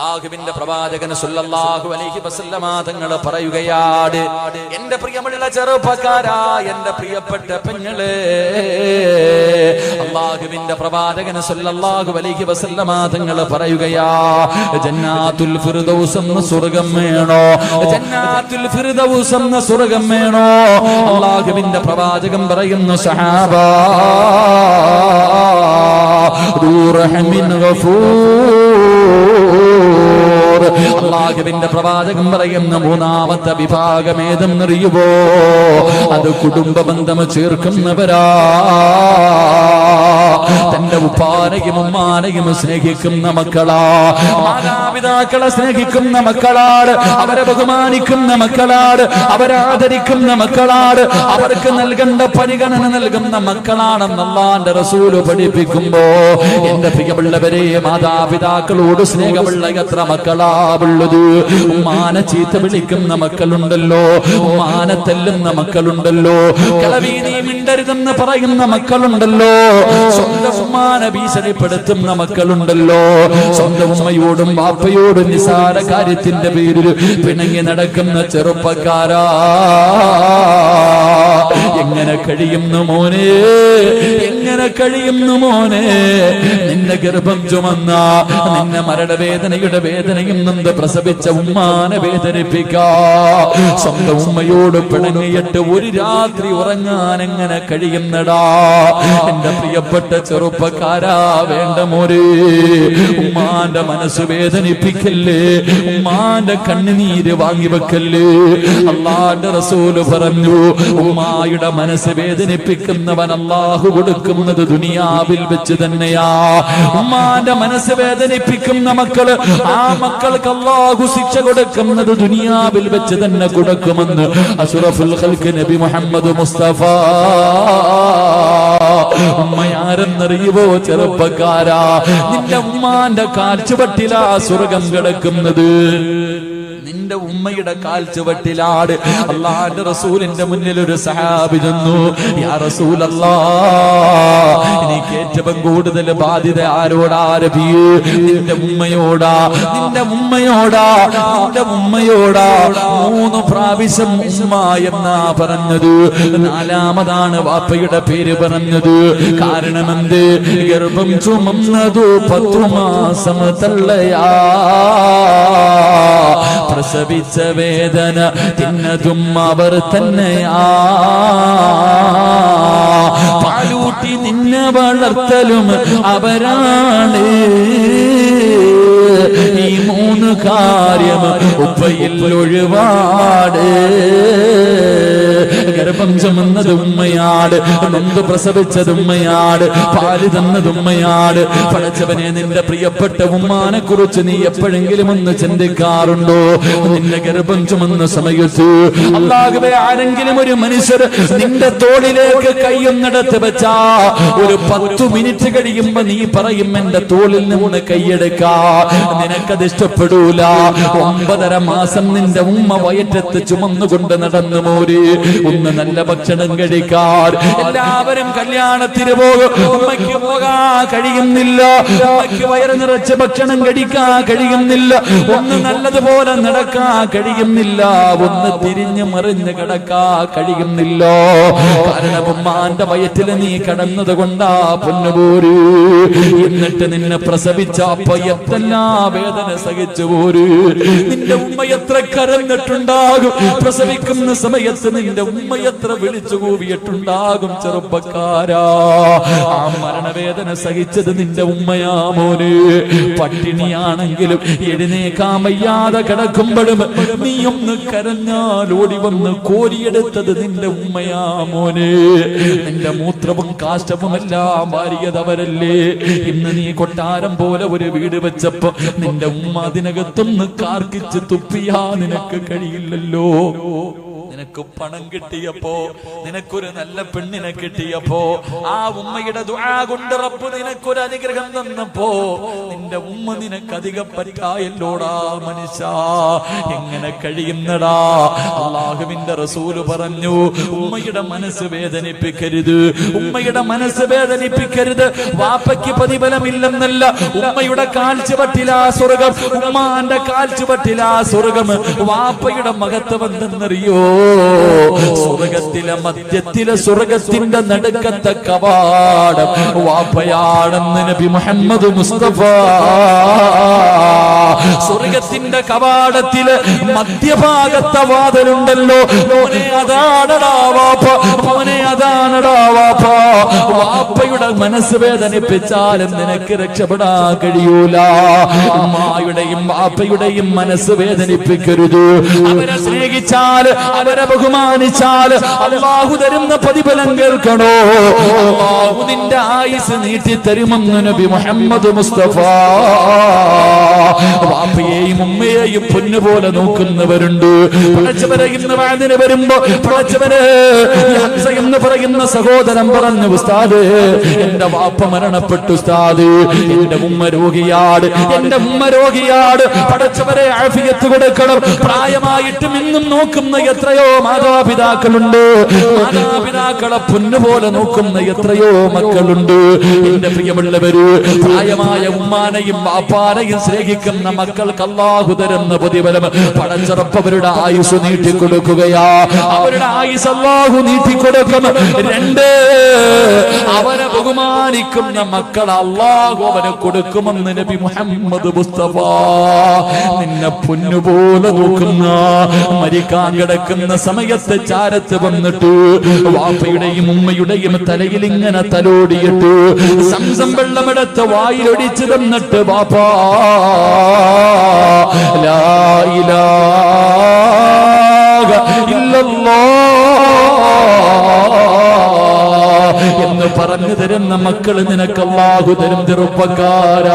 ാഹുവിന്റെ പ്രവാചകന് സുല്ലാഹു അലഹി വസല്ലമാതങ്ങൾ പറയുകയാണ് എന്റെ പ്രിയമുള്ള ചെറുപ്പക്കാരാ എന്റെ പ്രിയപ്പെട്ട പെങ്ങൾ. അള്ളാഹുവിന്റെ പ്രവാചകന് സുല്ലാഹു അലഹി വസല്ലമാതങ്ങൾ പറയുകയാ ജന്നാത്തുൽ ഫിർദൗസം സ്വർഗം വേണോ? ജന്നാത്തുൽ ഫിർദൗസം സ്വർഗം വേണോ? അള്ളാഹുവിന്റെ പ്രവാചകൻ പറയുന്നു സഹാബാ ذو رحم غفور അള്ളാഹുവിന്റെ പ്രവാചകം പറയുന്ന മൂന്നാമത്തെ വിഭാഗം ഏതെന്നറിയുവോ അത് കുടുംബ ബന്ധം ചേർക്കുന്നവരാ തന്റെ ഉപ്പാനയും ഉമ്മാനയും സ്നേഹിക്കുന്ന മക്കളാ. മാതാപിതാക്കളെ സ്നേഹിക്കുന്ന മക്കളാട് അവരെ ബഹുമാനിക്കുന്ന മക്കളാട് അവരാദരിക്കുന്ന മക്കളാട് അവർക്ക് നൽകേണ്ട പരിഗണന നൽകുന്ന മക്കളാണെന്ന് അള്ളാന്റെ റസൂൽ പഠിപ്പിക്കുമ്പോ എന്റെ പ്രിയമുള്ളവരെ മാതാപിതാക്കളോട് സ്നേഹമുള്ള എത്ര മക്കളാവുള്ളത് ഉമ്മാന ചീത്ത വിളിക്കുന്ന മക്കളുണ്ടല്ലോ. ഉമ്മാനെ തെല്ലുന്ന മക്കളുണ്ടല്ലോ. കളവി മിണ്ടരുതെന്ന് പറയുന്ന മക്കളുണ്ടല്ലോ. സ്വന്തം ഉമ്മാനെ ഭീഷണിപ്പെടുത്തുന്ന മക്കളുണ്ടല്ലോ. സ്വന്തം ഉമ്മയോടും ബാപ്പയോടും നിസാര കാര്യത്തിന്റെ പേരിൽ പിണങ്ങി നടക്കുന്ന ചെറുപ്പക്കാരാ. എങ്ങനെ കഴിയുന്നു മോനെ? എങ്ങനെ കഴിയുന്നു മോനെ? നിന്നെ ഗർഭം ചുമന്ന നിന്നെ മരണവേദനയുടെ വേദനയും നിന്ന് പ്രസവിച്ച ഉമ്മാനെ വേദനിപ്പിക്കാ. സ്വന്തം ഉമ്മയോട് പിണങ്ങിയിട്ട് ഒരു രാത്രി ഉറങ്ങാൻ എങ്ങനെ കഴിയുന്നടാ? എന്റെ പ്രിയപ്പെട്ട ചെറുപ്പക്കാരാ വേണ്ട മോരെ. ഉമ്മാന്റെ മനസ്സ് വേദനിപ്പിക്കല്ലേ? ഉമ്മാന്റെ കണ്ണുനീര് വാങ്ങി വെക്കല്ലേ അള്ളാന്റെ റസൂൽ പറഞ്ഞു ഉമ്മായുടെ മനസ്സ് വേദനിപ്പിക്കുന്നവൻ അള്ളാഹു കൊടുക്കുന്നത് ദുനിയാവിൽ വെച്ച് തന്നെയാ. ഉമ്മാന്റെ മനസ്സ് വേദനിപ്പിക്കുന്ന മക്കൾ ആ മക്കൾക്ക് അള്ളാഹു ശിക്ഷ കൊടുക്കുന്നത് ദുനിയാവിൽ വെച്ച് തന്നെ കൊടുക്കുമെന്ന് അസുറഫുൽ നബി മുഹമ്മദ് മുസ്തഫ. ഉമ്മയാരെന്നറിയുവോ ചെറുപ്പക്കാരാ? നിന്റെ ഉമ്മാന്റെ കാഴ്ചപട്ടിലാ സ്വർഗം കിടക്കുന്നത്. നിന്റെ ഉമ്മയുടെ കാൽ ചുവട്ടിലാട്. അള്ളാന്റെ റസൂലിന്റെ മുന്നിൽ ഒരു സഹാബി ചെന്നു. യാ എനിക്ക് ഏറ്റവും കൂടുതൽ ബാധ്യത ആരോടാ നിന്റെ ഉമ്മയോടാ നിന്റെ ഉമ്മയോടാ നിന്റെ ഉമ്മയോടാ. മൂന്ന് പ്രാവശ്യം ഉമ്മ എന്നാ പറഞ്ഞത്. നാലാമതാണ് വാപ്പയുടെ പേര് പറഞ്ഞത്. കാരണം എന്ത് ഗർഭം ചുമന്നതു പത്തു മാസം തള്ളയാ. പ്രസവിച്ച വേദന തിന്നതും അവർ തന്നെയാ. പാലൂട്ടി നിന്നെ വളർത്തലും അവരാണ്. ഈ മൂന്ന് കാര്യം ഉപ്പയിൽ ഒഴിവാട്. ഗർഭം ചുമന്നത് ഉമ്മയാട് നൊന്ത് പ്രസവിച്ചത് ഉമ്മയാട് പാൽ തന്നത് ഉമ്മയാട് പടച്ചവനെ നിന്റെ പ്രിയപ്പെട്ട ഉമ്മാനെ കുറിച്ച് നീ എപ്പോഴെങ്കിലും ഒന്ന് ചിന്തിക്കാറുണ്ടോ? നിന്റെ ഗർഭം ചുമന്ന സമയത്ത് അല്ലാഹുവേ ആരെങ്കിലും ഒരു മനുഷ്യർ നിന്റെ തോളിലേക്ക് കൈയൊന്നെടുത്ത് വെച്ചാ ഒരു പത്തു മിനിറ്റ് കഴിയുമ്പോ നീ പറയും എന്റെ തോളിൽ നിന്ന് കൈയെടുക്കാ. നിനക്കത് ഇഷ്ടപ്പെടൂല ഒമ്പതര മാസം നിന്റെ ഉമ്മ വയറ്റത്ത് ചുമന്നുകൊണ്ട് നടന്നു മോര്. ഒന്ന് നല്ല ഭക്ഷണം കഴിക്കാൻ. എല്ലാവരും കല്യാണത്തിന് പോകും. ഉമ്മയ്ക്ക് പോകാൻ കഴിയുന്നില്ല. വയറ് നിറച്ച് ഭക്ഷണം കഴിക്കാൻ കഴിയുന്നില്ല. ഒന്ന് നല്ലതുപോലെ നടക്കാൻ കഴിയുന്നില്ല. ഒന്ന് തിരിഞ്ഞു മറിഞ്ഞ് കിടക്കാൻ കഴിയുന്നില്ല. കാരണം ഉമ്മാന്റെ വയറ്റിൽ നീ കടന്നത് കൊണ്ടാ പൊന്നുപോര് എന്നിട്ട് നിന്നെ പ്രസവിച്ച അപ്പൊ എത്തെല്ലാം വേദന സഹിച്ചു. പോര് നിന്റെ ഉമ്മ എത്ര കരഞ്ഞിട്ടുണ്ടാകും? പ്രസവിക്കുന്ന സമയത്ത് നിന്റെ ഉമ്മ എത്ര വിളിച്ചു കൂവിയിട്ടുണ്ടാകും ചെറുപ്പക്കാരാ? ആ മരണവേദന സഹിച്ചത് നിന്റെ ഉമ്മയാ മോന്. പട്ടിണിയാണെങ്കിലും എഴുന്നേക്കാൻ വയ്യാതെ കിടക്കുമ്പോഴും നീ ഒന്ന് കരഞ്ഞാൽ ഓടി വന്ന് കോരിയെടുത്തത് നിന്റെ ഉമ്മയാ മോന്. നിന്റെ മൂത്രവും കാഷ്ടവും എല്ലാം വാരിയതവരല്ലേ? ഇന്ന് നീ കൊട്ടാരം പോലെ ഒരു വീട് വെച്ചപ്പോ നിന്റെ ഉമ്മ അതിനകത്തൊന്ന് കാർക്കിച്ച് തുപ്പിയാ നിനക്ക് കഴിയില്ലല്ലോ. നിനക്ക് പണം കിട്ടിയപ്പോ നിനക്കൊരു നല്ല പെണ്ണിനെ കിട്ടിയപ്പോ ആ ഉമ്മയുടെ ദുആ കൊണ്ട് റബ്ബ് നിനക്കൊരു അനുഗ്രഹം തന്നപ്പോ നിന്റെ ഉമ്മ നിനക്ക് അധികം പറ്റായല്ലോടാ മനുഷ്യ. എങ്ങനെ കഴിയുന്നടാ? അള്ളാഹുവിന്റെ റസൂൽ പറഞ്ഞു ഉമ്മയുടെ മനസ്സ് വേദനിപ്പിക്കരുത് ഉമ്മയുടെ മനസ്സ് വേദനിപ്പിക്കരുത്. വാപ്പയ്ക്ക് പ്രതിഫലമില്ലെന്നല്ല ഉമ്മയുടെ കാൽച്ചുവട്ടിലാ സ്വർഗം ഉമ്മാന്റെ കാൽച്ചുവട്ടിലാ സ്വർഗം. വാപ്പയുടെ മഹത്വം എന്തെന്നറിയോ? സ്വർഗത്തിലെ മധ്യത്തിലെ സ്വർഗത്തിന്റെ നടുക്കത്തെ കവാടം വാപ്പയാണെന്ന് നബി മുഹമ്മദ് മുസ്തഫ. സ്വർഗത്തിന്റെ കവാടത്തിൽ മധ്യഭാഗത്തെ വാതിലുണ്ടല്ലോ. മോനെ അതാണടാ വാപ്പ. മോനെ അതാണടാ വാപ്പ. വാപ്പയുടെ മനസ്സ് വേദനിപ്പിച്ചാലും നിനക്ക് രക്ഷപ്പെടാൻ കഴിയൂല. അമ്മായുടെയും വാപ്പയുടെയും മനസ്സ് വേദനിപ്പിക്കരുത്. അവരെ സ്നേഹിച്ചാൽ അവരെ ബഹുമാനിച്ചാൽ അള്ളാഹു തരുന്ന പ്രതിഫലം കേൾക്കണോ? അള്ളാഹു നിന്റെ ആയുസ് നീട്ടി തരുമെന്ന് നബി മുഹമ്മദ് മുസ്തഫ. വാപ്പയെയും ഉമ്മയെയും പൊന്നുപോലെ നോക്കുന്നവരുണ്ട്. പടച്ചവരെ ഇന്ന് വാതിന് വരുമ്പോ പടച്ചവര് ഈ എന്ന് പറയുന്ന സഹോദരൻ പറഞ്ഞു ഉസ്താദ് എന്റെ വാപ്പ മരണപ്പെട്ടു ഉസ്താദ്. എന്റെ ഉമ്മ രോഗിയാട് എന്റെ ഉമ്മ രോഗിയാട് പടച്ചവരെ ആഫിയത്ത് കൊടുക്കണം. പ്രായമായിട്ടും ഇന്നും നോക്കുന്ന എത്രയോ മാതാപിതാക്കളുണ്ട്. മാതാപിതാക്കളെ പൊന്നുപോലെ നോക്കുന്ന എത്രയോ മക്കളുണ്ട്. എന്റെ പ്രിയമുള്ളവര് പ്രായമായ ഉമ്മാനെയും വാപ്പാനെയും സ്നേഹിക്കുന്ന മക്കൾക്ക് അള്ളാഹു തരുന്ന പ്രതിഫലം പടച്ചറപ്പവരുടെ ആയുസ് നീട്ടിക്കൊടുക്കുകയാ. അവരുടെ ആയുസ് അള്ളാഹു നീട്ടിക്കൊടുക്കും. രണ്ട് അവനെ ബഹുമാനിക്കുന്ന മക്കൾ അള്ളാഹു അവന് കൊടുക്കുമെന്ന് നബി മുഹമ്മദ് മുസ്തഫ. നിന്നെ പൊന്നുപോലെ നോക്കുന്ന മരിക്കാൻ കിടക്കുന്ന സമയത്ത് ചാരത്ത് വന്നിട്ട് വാപ്പയുടെയും ഉമ്മയുടെയും തലയിൽ ഇങ്ങനെ തലോടിയിട്ട് സംസം വെള്ളമെടുത്ത് വായിലൊടിച്ചു തന്നിട്ട് വാപ്പാ ലാ ഇലാഹ ഇല്ലല്ലാഹ് എന്ന് പറഞ്ഞു തരുന്ന മക്കൾ നിനക്ക് അള്ളാഹു തരും തെറുപ്പക്കാരാഹുവേ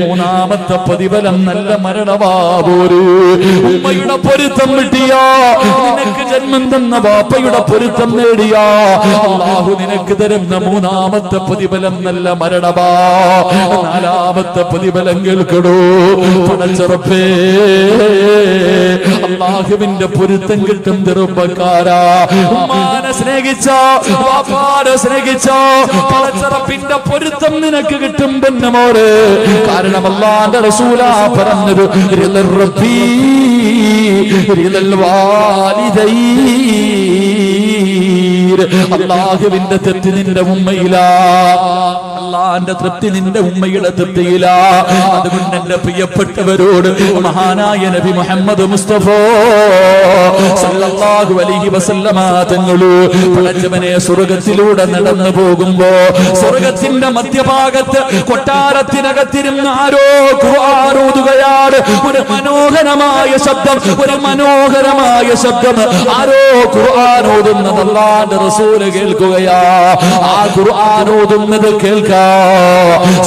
മൂന്നാമത്തെ പ്രതിഫലം നല്ല മരണവാപോരു ഉമ്മയുടെ പൊരുത്തം കിട്ടിയാ. നിനക്ക് ജന്മം തന്ന വാപ്പയുടെ പൊരുത്തം നേടിയാ. അള്ളാഹു നിനക്ക് തരുന്ന മൂന്നാമത്തെ പ്രതിഫലം നല്ല മരണവാ നാലാമത്തെ പ്രതിഫലം കേൾക്കടോ. പടച്ചെറുപ്പേ അള്ളാഹുവിന്റെ പൊരുത്തം കിട്ടും ചെറുപ്പക്കാരാ. ഉമ്മാനെ സ്നേഹിച്ചോ വാപ്പാനെ സ്നേഹിച്ചോ പടച്ചറപ്പിന്റെ പൊരുത്തം നിനക്ക് കിട്ടും പെണ്ണമോര് കാരണം റസൂലാ റസൂല പറഞ്ഞത്. അള്ളാഹുവിന്റെ തെറ്റ് നിന്റെ ഉമ്മയിലാ അള്ളാന്റെ തൃപ്തി നിന്റെ ഉമ്മയുടെ തൃപ്തിയില്ല അതുകൊണ്ട് എന്റെ പ്രിയപ്പെട്ടവരോട് മഹാനായ നബി മുഹമ്മദ് മുസ്തഫ സല്ലല്ലാഹു അലൈഹി വസല്ലമ സ്വർഗത്തിലൂടെ നടന്നു പോകുമ്പോ സ്വർഗത്തിന്റെ മധ്യഭാഗത്ത് കൊട്ടാരത്തിനകത്തിരുന്ന് ആരോ ഖുർആാനോതുകയാണ്. ഒരു മനോഹരമായ ശബ്ദം ഒരു മനോഹരമായ ശബ്ദം ആരോ ഖുർആാനോതുന്നത് അല്ലാന്റെ റസൂൽ കേൾക്കുകയാ. ആ ഖുർആാനോതുന്നത് കേൾക്കാ.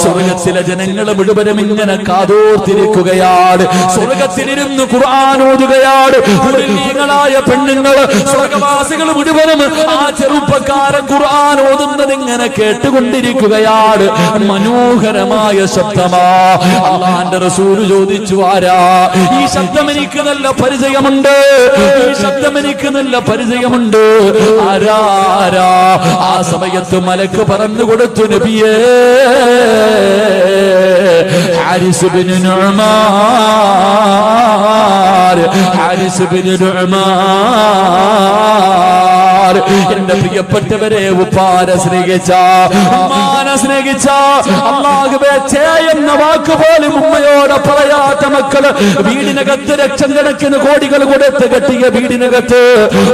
സ്വർഗത്തിലെ ജനങ്ങൾ മുഴുവനും ഇങ്ങനെ കാതോർത്തിരിക്കുകയാണ്. സ്വർഗത്തിലിരുന്ന് ഖുർആൻ ഓതുകയാണ്. മുസ്ലിങ്ങളായ പെണ്ണുങ്ങൾ സ്വർഗവാസികൾ മുഴുവനും ആ ചെറുപ്പക്കാരൻ ഖുർആൻ ഓതുന്നത് ഇങ്ങനെ കേട്ടുകൊണ്ടിരിക്കുകയാണ്. മനോഹരമായ ശബ്ദമാ. അള്ളാന്റെ റസൂൽ ചോദിച്ചു ആരാ? ഈ ശബ്ദം എനിക്ക് നല്ല പരിചയമുണ്ട്. ഈ ശബ്ദം എനിക്ക് നല്ല പരിചയമുണ്ട്. ആരാ? ആ സമയത്ത് മലക്ക് പറഞ്ഞു കൊടുത്തു നബിയേ ഹാരിസ് ബിൻ നുഅ്മാൻ ഹാരിസ് ബിൻ നുഅ്മാൻ എന്റെ പ്രിയപ്പെട്ടവരെ ഉപ്പാനെ സ്നേഹിച്ച ഉമ്മാനെ സ്നേഹിച്ച അള്ളാഹുബേ എന്ന വാക്ക് പോലും ഉമ്മയോട് പറയാത്ത മക്കൾ വീടിനകത്ത് ലക്ഷം കണക്കിന് കോടികൾ കൊടുത്ത് കെട്ടിയ വീടിനകത്ത്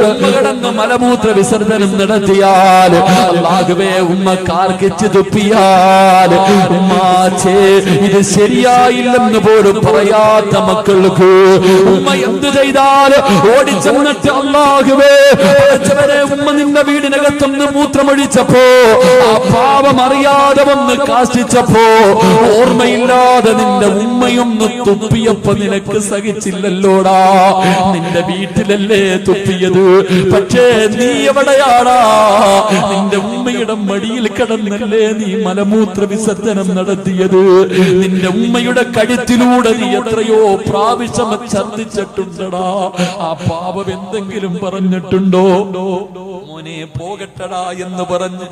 ഉമ്മ മലമൂത്ര വിസർജനം നടത്തിയാൽ അള്ളാഹുവേ ഉമ്മ കാർക്കിച്ച് തുപ്പിയാൽ ഉമ്മാച്ചേ ഇത് ശരിയായില്ലെന്ന് പോലും പറയാത്ത മക്കൾക്ക് ഉമ്മ എന്ത് ചെയ്താൽ ഓടിച്ചെന്നിട്ട് അള്ളാഹുവേ ഉമ്മ നിന്റെ വീടിനകത്തൊന്ന് മൂത്രമൊഴിച്ചപ്പോ ആ പാവം അറിയാതെ വന്ന് കാഷ്ടിച്ചപ്പോ ഓർമ്മയില്ലാതെ നിന്റെ ഉമ്മയൊന്ന് തുപ്പിയപ്പോ നിനക്ക് സഹിച്ചില്ലല്ലോടാ. നിന്റെ വീട്ടിലല്ലേ തുപ്പിയത്? പക്ഷേ നീ എവിടെയാടാ? നിന്റെ ഉമ്മയുടെ മടിയിൽ കിടന്നല്ലേ നീ മലമൂത്ര വിസർജനം നടത്തിയത്? നിന്റെ ഉമ്മയുടെ കഴുത്തിലൂടെ നീ എത്രയോ പ്രാവശ്യം ഛർദിച്ചിട്ടുണ്ടടാ ആ പാപം എന്തെങ്കിലും പറഞ്ഞിട്ടുണ്ടോ? മോനെ പോകട്ടടാ എന്ന് പറഞ്ഞു.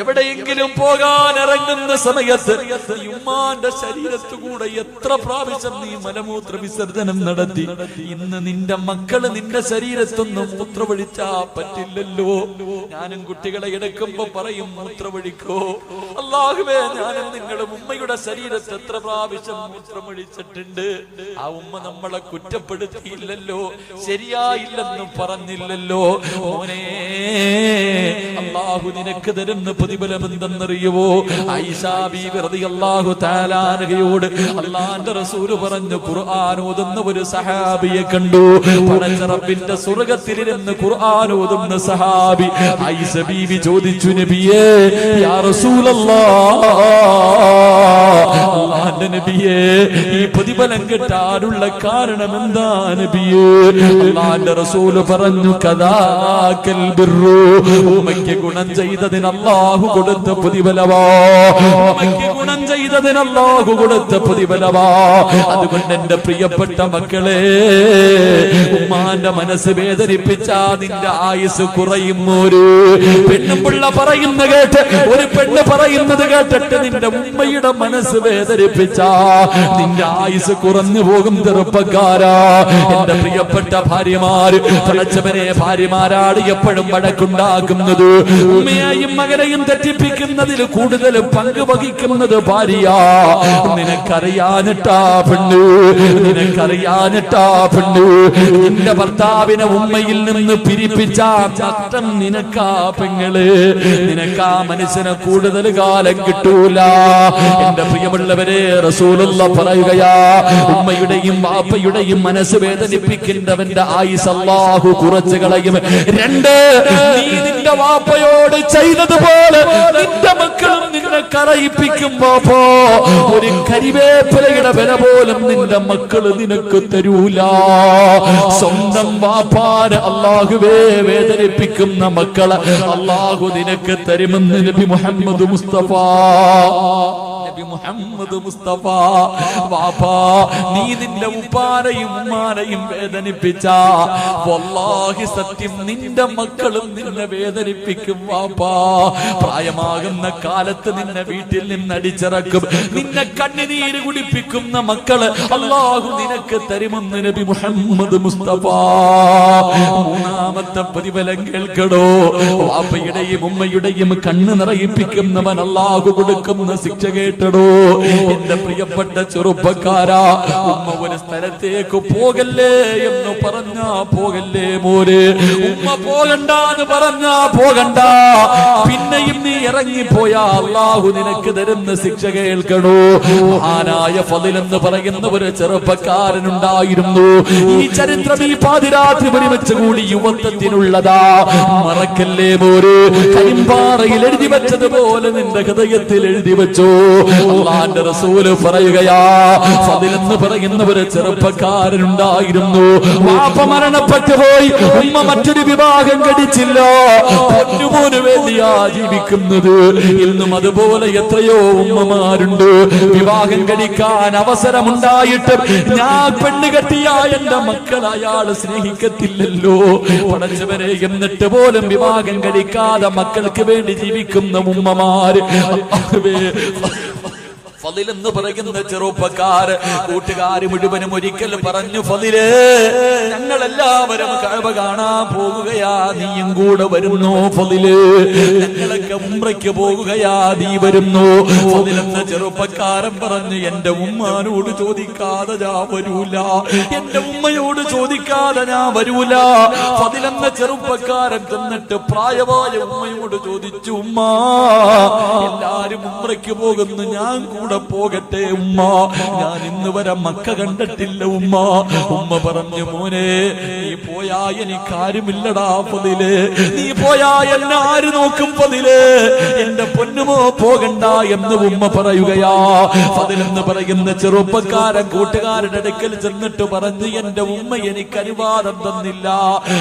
എവിടെയെങ്കിലും പോകാൻ ഇറങ്ങുന്ന സമയത്ത് ഉമ്മാന്റെ ശരീരത്തുകൂടെ എത്ര പ്രാവശ്യം നീ മലമൂത്ര വിസർജനം നടത്തി? ഇന്ന് നിന്റെ മക്കൾ നിന്റെ ശരീരത്തൊന്ന് മൂത്രമൊഴിച്ചാ പറ്റില്ലല്ലോ. ഞാനും കുട്ടികളെ എടുക്കുമ്പോ പറയും മൂത്രമൊഴിക്കോ. അല്ലാഹുവേ ഞാനും നിങ്ങളും ഉമ്മയുടെ ശരീരത്ത് എത്ര പ്രാവശ്യം മൂത്രമൊഴിച്ചിട്ടുണ്ട്? ആ ഉമ്മ നമ്മളെ കുറ്റപ്പെടുത്തിയില്ലല്ലോ ശരിയായില്ലെന്ന് പറഞ്ഞില്ലല്ലോ. മോനെ അള്ളാഹു നിനക്ക് തരുന്ന പ്രതിഫലം എന്തെന്നറിയുവോ ഐഷാ അള്ളാഹു റളിയല്ലാഹു തആലാനഹയോട് അള്ളാന്റെ റസൂൽ പറഞ്ഞു ഖുർആൻ ഓതുന്ന ഒരു സഹാബിയെ കണ്ടു. പടച്ച റബ്ബിന്റെ സ്വർഗത്തിലിരുന്ന് ഖുർആൻ ഓതുന്ന സഹാബി. ഐസ ബീവി ചോദിച്ചു നബിയേ യാ റസൂലല്ലാ അള്ളാന്റെ നബിയേ ഈ പ്രതിഫലം കിട്ടാനുള്ള കാരണം എന്താ നബിയേ? അള്ളാന്റെ റസൂൽ പറഞ്ഞു കഥാക്കൽ ബിർറു ഉമ്മയ്ക്ക് ഗുണം ചെയ്തതിന് അള്ളാഹു കൊടുത്ത പ്രതിഫലവാ ഉമ്മയ്ക്ക് ഗുണം ചെയ്തതിന് അള്ളാഹു കൊടുത്ത പ്രതിഫലവാ അതുകൊണ്ട് എന്റെ പ്രിയപ്പെട്ട മക്കളെ ഉമ്മാന്റെ മനസ്സ് വേദനിപ്പിച്ച നിന്റെ ആയുസ് കുറയും ഒരു പെണ്ണും പിള്ള പറയുന്ന കേട്ട് ഒരു പെണ്ണ് പറയുന്നത് കേട്ടിട്ട് നിന്റെ ഉമ്മയുടെ മനസ്സ് വേദനിപ്പിച്ച നിന്റെ ആയുസ് കുറഞ്ഞു പോകും ചെറുപ്പക്കാരാ. എന്റെ പ്രിയപ്പെട്ട ഭാര്യമാര് പടച്ചവനെ ഭാര്യമാരാണ് എപ്പോഴും വഴക്കുണ്ടാക്കുന്നത്. ഉമ്മയെയും മകനെയും തെറ്റിപ്പിക്കുന്നതിൽ കൂടുതൽ പങ്ക് വഹിക്കുന്നത് ഭാര്യ നിനക്കറിയാനിട്ടാ പെണ്ണ്. നിനക്കറിയാനിട്ടാ പെണ്ണ്. നിന്റെ ഭർത്താവിനെ ഉമ്മയിൽ നിന്ന് പിരിപ്പിച്ച നഷ്ടം നിനക്കാ പെങ്ങൾ. നിനക്കാ മനുഷ്യനെ കൂടുതൽ കാലം കിട്ടൂല. എന്റെ പ്രിയമുള്ളവരെ റസൂലുള്ള പറയുകയാ ഉമ്മയുടെയും വാപ്പയുടെയും മനസ്സ് വേദനിപ്പിക്കുന്നവന്റെ ആയുസ് അല്ലാഹു കുറച്ചു കളയും. രണ്ട് നീ നിന്റെ വാപ്പയോട് ചെയ്തതുപോലെ നിന്റെ മക്കളും നിന്നെ കറയിപ്പിക്കുമ്പോ ഒരു ഒരു കരിവേപ്പിലയുടെ വില പോലും നിന്റെ മക്കൾ നിനക്ക് തരൂല. സ്വന്തം വാപ്പാര അള്ളാഹുവേ വേദനിപ്പിക്കുന്ന മക്കൾ അള്ളാഹു നിനക്ക് തരുമെന്ന് നബി മുഹമ്മദ് മുസ്തഫ. നബി മുഹമ്മദ് മുസ്തഫ. വാപ്പാ നീ നിന്റെ ഉപ്പാരയും ഉമ്മാരയും വേദനിപ്പിച്ച. വല്ലാഹി സത്യം നിന്റെ മക്കളും നിന്നെ വേദനിപ്പിക്കും വാപ്പാ. പ്രായമാകുന്ന കാലത്ത് നിന്നെ വീട്ടിൽ നിന്ന് അടിച്ചിറക്കും നിന്നെ കണ്ണുനീര് കുടിപ്പിക്കുന്ന മക്കൾ അള്ളാഹു നിനക്ക് തരുമെന്ന് നബി മുഹമ്മദ് മുസ്തഫ. മൂന്നാമത്തെ പ്രതിഫലം കേൾക്കടോ. വാപ്പയുടെയും ഉമ്മയുടെയും കണ്ണ് നിറയിപ്പിക്കുന്നവൻ അള്ളാഹു കൊടുക്കുന്ന ശിക്ഷ കേട്ടടോ. എന്റെ പ്രിയപ്പെട്ട ചെറുപ്പക്കാരാ ഉമ്മ ഒരു സ്ഥലത്തേക്ക് പോകല്ലേ എന്ന് പറഞ്ഞാ പോകല്ലേ മോര്? ഉമ്മ പോകണ്ട എന്ന് പറഞ്ഞാ പോകണ്ട. പിന്നെയും നീ ഇറങ്ങി പോയാ അള്ളാഹു നിനക്ക് തരുന്ന ശിക്ഷ കേൾക്കണോ. ആനായ എന്ന് പറയുന്ന ഒരു ചെറുപ്പക്കാരനുണ്ടായിരുന്നു. ഈ ചരിത്രം ഈ പാതിരാത്രി പരിവച്ച കൂടി യുവത്വത്തിനുള്ളതാ. മറക്കല്ലേ മോര്? കരിമ്പാറയിൽ എഴുതി വെച്ചതുപോലെ നിന്റെ ഹൃദയത്തിൽ എഴുതി വെച്ചോ. അള്ളാന്റെ റസൂൽ പറയുകയാ ഫതിൽ എന്ന് പറയുന്ന ഒരു ചെറുപ്പക്കാരനുണ്ടായിരുന്നു. വാപ്പ മരണപ്പെട്ടു പോയി ഉമ്മ മറ്റൊരു വിവാഹം കഴിച്ചില്ല. പൊന്നുപോന് വേണ്ടിയാ ജീവിക്കുന്നത്. ഇന്നും അതുപോലെ എത്രയോ ഉമ്മമാരുണ്ട്. വിവാഹം കഴിക്കാൻ അവസരമുണ്ടായിട്ടും ഞാൻ പെണ്ണ് കെട്ടിയ എന്റെ മക്കൾ അയാൾ സ്നേഹിക്കത്തില്ലല്ലോ. പടച്ചവരെ എന്നിട്ട് പോലും വിവാഹം കഴിക്കാതെ മക്കൾക്ക് വേണ്ടി ജീവിക്കുന്ന ഉമ്മമാര്. എന്ന് പറയുന്ന ചെറുപ്പക്കാർ കൂട്ടുകാര് മുഴുവനും ഒരിക്കൽ പറഞ്ഞു ഫതിൽ ഞങ്ങളെല്ലാവരും കഴിവ് കാണാൻ പോകുകയാ നീയും കൂടെ വരുന്നു ഫതിൽ. ഞങ്ങളൊക്കെ ഉമ്രയ്ക്ക് പോകുകയാ നീ വരുന്നു. ഫതിലെന്ന ചെറുപ്പക്കാരൻ പറഞ്ഞു എന്റെ ഉമ്മാനോട് ചോദിക്കാതെ ഞാൻ വരൂല. എന്റെ ഉമ്മയോട് ചോദിക്കാതെ ഞാൻ വരൂല. ഫതിലെന്ന ചെറുപ്പക്കാരൻ ചെന്നിട്ട് പ്രായമായ ഉമ്മയോട് ചോദിച്ചു ഉമ്മ എല്ലാരും ഉമ്രയ്ക്ക് പോകുന്നു ഞാൻ കൂടെ പോകട്ടെ ഉമ്മ? ഞാൻ ഇന്ന് വരെ മക്ക കണ്ടിട്ടില്ല ഉമ്മ. ഉമ്മ പറഞ്ഞു മോനെ നീ പോയാ എനിക്ക് ആരുമില്ലടാ പതിൽ നീ പോയാ എന്നെ ആര് നോക്കും പതിലേ എന്റെ പൊന്നുമോ പോകണ്ട എന്ന് ഉമ്മ പറയുകയാ. പതിലെന്ന് പറയുന്ന ചെറുപ്പക്കാരൻ കൂട്ടുകാരുടെ അടുക്കൽ ചെന്നിട്ട് പറഞ്ഞു എന്റെ ഉമ്മ എനിക്ക് അനുവാദം തന്നില്ല.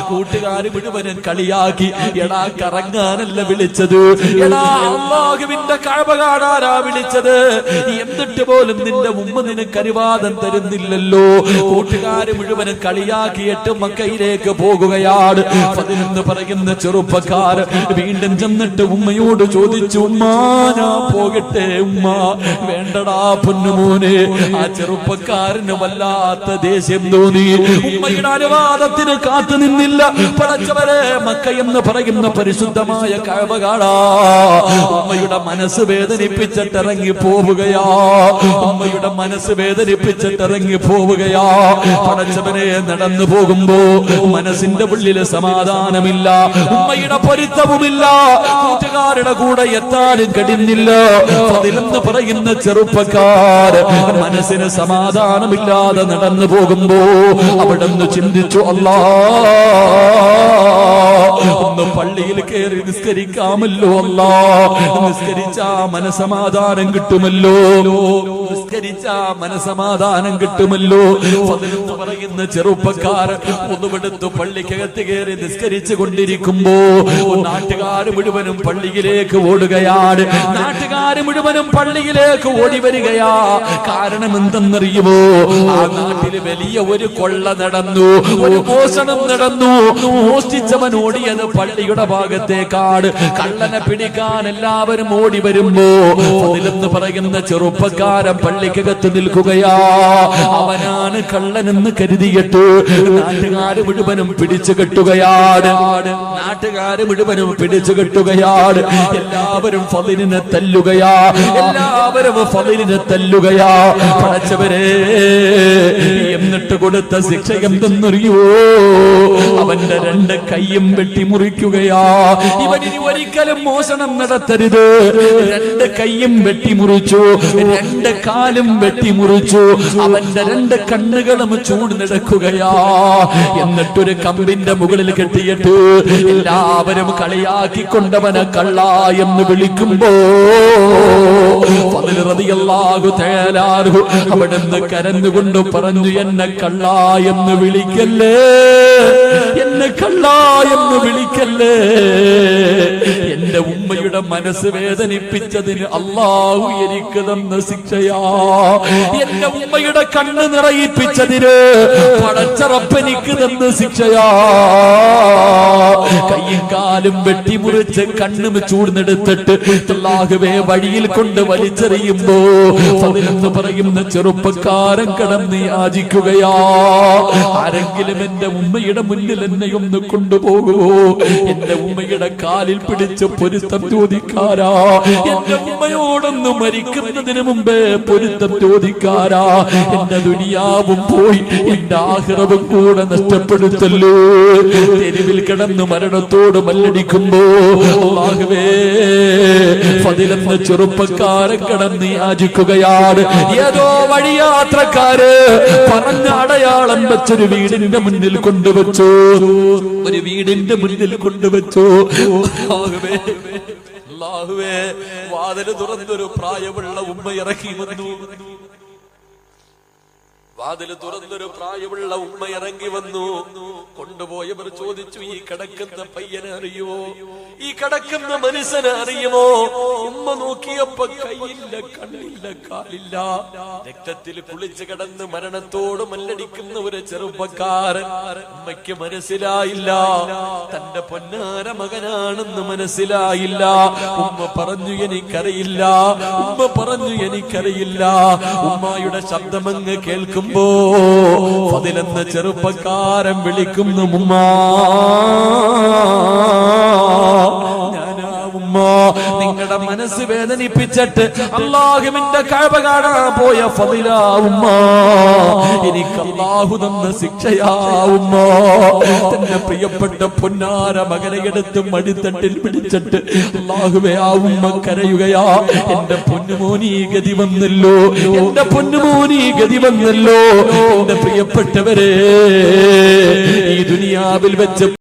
കൂട്ടുകാർ മുഴുവനും കളിയാക്കി എടാ കറങ്ങാനല്ല വിളിച്ചത്. എടാ അള്ളാഹുവിന്റെ കഴവ കാണാനാ വിളിച്ചത്. എന്നിട്ട് പോലും നിന്റെ ഉമ്മ നിനക്ക് അനുവാദം തരുന്നില്ലല്ലോ. കൂട്ടുകാര് മുഴുവനും കളിയാക്കിയിട്ട് മക്കയിലേക്ക് പോകുകയാണ്. പതിനൊന്ന് പറയുന്ന ചെറുപ്പക്കാർ വീണ്ടും ചെന്നിട്ട് ഉമ്മയോട് ചോദിച്ചു ഉമ്മാനാ പോകട്ടെ ഉമ്മ. വേണ്ടടാ പൊന്നുമോനെ. ആ ചെറുപ്പക്കാരന് വല്ലാത്ത ദേഷ്യം തോന്നി. ഉമ്മയുടെ അനുവാദത്തിന് കാത്തു നിന്നില്ല. പടച്ചവരെ മക്ക എന്ന് പറയുന്ന പരിശുദ്ധമായ കഴവകാടാ ഉമ്മയുടെ മനസ്സ് വേദനിപ്പിച്ചിട്ട് ഇറങ്ങി പോവുകയാ. അമ്മയുടെ മനസ്സ് വേദനിപ്പിച്ചിട്ട് ഇറങ്ങി പോവുകയാ. പടച്ചവനെ നടന്നു പോകുമ്പോ മനസ്സിന്റെ ഉള്ളിൽ സമാധാനമില്ല. ഉമ്മയുടെ പൊരുത്തവുമില്ല. കൂട്ടുകാരുടെ കൂടെ എത്താനും കഴിയുന്നില്ല അതിലെന്ന് പറയുന്ന ചെറുപ്പക്കാർ മനസ്സിന് സമാധാനമില്ലാതെ നടന്നു പോകുമ്പോ അവിടെ നിന്ന് ചിന്തിച്ചു അല്ലാ ഒന്ന് പള്ളിയിൽ കയറി നിസ്കരിക്കാമല്ലോ അല്ല. നിസ്കരിച്ചാ മനസമാധാനം കിട്ടുമല്ലോ. നിസ്കരിച്ച മനസമാധാനം കിട്ടുമല്ലോ. പറയുന്ന ചെറുപ്പക്കാരൻ ഒന്നുമെടുത്ത് പള്ളിക്കകത്ത് കയറി നിസ്കരിച്ചു കൊണ്ടിരിക്കുമ്പോ നാട്ടുകാർ മുഴുവനും പള്ളിയിലേക്ക് ഓടുകയാണ്. നാട്ടുകാർ മുഴുവനും പള്ളിയിലേക്ക് ഓടി വരികയാ. കാരണം എന്തെന്നറിയുമോ? ആ നാട്ടിൽ വലിയ ഒരു കൊള്ള നടന്നു. ഒരു മോഷണം നടന്നു. മോഷ്ടിച്ചവൻ ഓടിയത് പള്ളിയുടെ ഭാഗത്തേക്കാട് കള്ളനെ പിടിക്കാൻ എല്ലാവരും ഓടി വരുമ്പോ പറയുന്ന ചെറുപ്പക്കാരൻ പള്ളിക്കകത്ത് നിൽക്കുകയാ. അവനാണ് കള്ളനെന്ന് കരുതിയിട്ട് നാട്ടുകാര് മുഴുവനും പിടിച്ചു കെട്ടുകയാണ് നാട്ടുകാര് മുഴുവനും പിടിച്ചു കെട്ടുകയാണ് എല്ലാവരും ഫതിലിനെ തല്ലുകയാ. എല്ലാവരും ഫതിലിനെ തല്ലുകയാ. പടച്ചവരെ എന്നിട്ട് കൊടുത്ത ശിക്ഷ എന്തെന്നറിയോ അവന്റെ രണ്ട് കൈയും വെട്ടി മുറിക്കുകയാ ഇവൻ ഒരിക്കലും മോഷണം നടത്തരുത്. രണ്ട് കൈയും വെട്ടി മുറിച്ചു രണ്ട് കാലും വെട്ടി മുറിച്ചു അവന്റെ രണ്ട് കണ്ണുകളും ചൂട് നടക്കുകയാ. എന്നിട്ടൊരു കമ്പിന്റെ മുകളിൽ കെട്ടിയിട്ട് എല്ലാവരും കളിയാക്കി കളിയാക്കിക്കൊണ്ടവനെ കള്ള എന്ന് വിളിക്കുമ്പോ അവിടുന്ന് കരഞ്ഞുകൊണ്ട് പറഞ്ഞു എന്നെ കള്ള എന്ന് വിളിക്കല്ലേ? എന്നെ കള്ള എന്ന് വിളിക്കല്ലേ? എന്റെ ഉമ്മയുടെ മനസ്സ് വേദനിപ്പിച്ചതിന് അള്ളാഹു എനിക്ക് തന്ന ശിക്ഷയാ. എന്റെ ഉമ്മയുടെ കണ്ണ് നിറയിപ്പിച്ചതിന് പടച്ചറപ്പെനിക്ക് തന്ന ശിക്ഷയാ. കയ്യും കാലും വെട്ടിമുറിച്ച് കണ്ണും ചൂടുന്നെടുത്തിട്ട് അള്ളാഹുവേ വഴിയിൽ കൊണ്ട് വലിച്ചെറിയുമ്പോ പതിനൊന്ന് പറയുന്ന ചെറുപ്പക്കാരൻ കടന്ന് യാചിക്കുകയാ. ആരെങ്കിലും എന്റെ ഉമ്മയുടെ മുന്നിൽ എന്നെ ഒന്ന് കൊണ്ടുപോകുമോ എന്റെ ഉമ്മയുടെ കാലിൽ പിടിച്ച് പൊരുത്തം ചോദിക്കാരാ. എന്റെ ഉമ്മയോടൊന്ന് മരിക്കുന്നതിന് മുമ്പേ പൊരുത്തം ചോദിക്കാരാ. എന്റെ ദുനിയാവും പോയി എന്റെ ആഹ്റവും കൂടെ നഷ്ടപ്പെടുത്തല്ലോ. തെരുവിൽ കിടന്ന് മരണത്തോട് മല്ലടിക്കുമ്പോ പതിലെന്ന് ഫതിലെന്ന ചെറുപ്പക്കാരൻ കിടന്ന് യാചിക്കുകയാണ്. ഏതോ വഴിയാത്രക്കാര് പറഞ്ഞ അടയാളം വെച്ചൊരു വീടിന്റെ മുന്നിൽ കൊണ്ടുവച്ചു. ഒരു വീടിന്റെ മുന്നിൽ കൊണ്ടുവച്ചു. വാതിൽ തുറന്നൊരു പ്രായമുള്ള ഉമ്മ ഇറക്കി വന്നു. വാതിൽ തുറന്നൊരു പ്രായമുള്ള ഉമ്മ ഇറങ്ങി വന്നു. കൊണ്ടുപോയവർ ചോദിച്ചു ഈ കിടക്കുന്ന പയ്യനെ അറിയുമോ? ഈ കിടക്കുന്ന മനുഷ്യനെ അറിയുമോ? ഉമ്മ നോക്കിയപ്പോ കൈയില്ല കണ്ണില്ല കാലില്ല. രക്തത്തിൽ കുളിച്ചു കിടന്ന് മരണത്തോട് മല്ലടിക്കുന്ന ഒരു ചെറുപ്പക്കാരൻ ഉമ്മയ്ക്ക് മനസ്സിലായില്ല. തന്റെ പൊന്നാര മകനാണെന്ന് മനസ്സിലായില്ല. ഉമ്മ പറഞ്ഞു എനിക്കറിയില്ല. ഉമ്മ പറഞ്ഞു എനിക്കറിയില്ല. ഉമ്മായുടെ ശബ്ദമങ്ങ് കേൾക്കുമ്പോ അതിലെന്ന ചെറുപ്പക്കാരൻ വിളിക്കുന്നു ഉമ്മ. ഞാനാ നിങ്ങളുടെ മനസ്സ് വേദനിപ്പിച്ചിട്ട് അള്ളാഹുവിന്റെ കഴവ കാണാൻ പോയ ഫതിലാ ഉമ്മ എനിക്ക് അള്ളാഹു തന്ന ശിക്ഷയാവുമോ? തന്നെ പ്രിയപ്പെട്ട പൊന്നാര മകനെ എടുത്ത് മടിത്തട്ടിൽ പിടിച്ചിട്ട് അള്ളാഹുവേ ആ ഉമ്മ കരയുകയാ. എന്റെ പൊന്നുമോനി ഗതി വന്നല്ലോ. എന്റെ പൊന്നുമോനി ഗതി വന്നല്ലോ. എന്റെ പ്രിയപ്പെട്ടവരെ ഈ ദുനിയാവിൽ വെച്ച്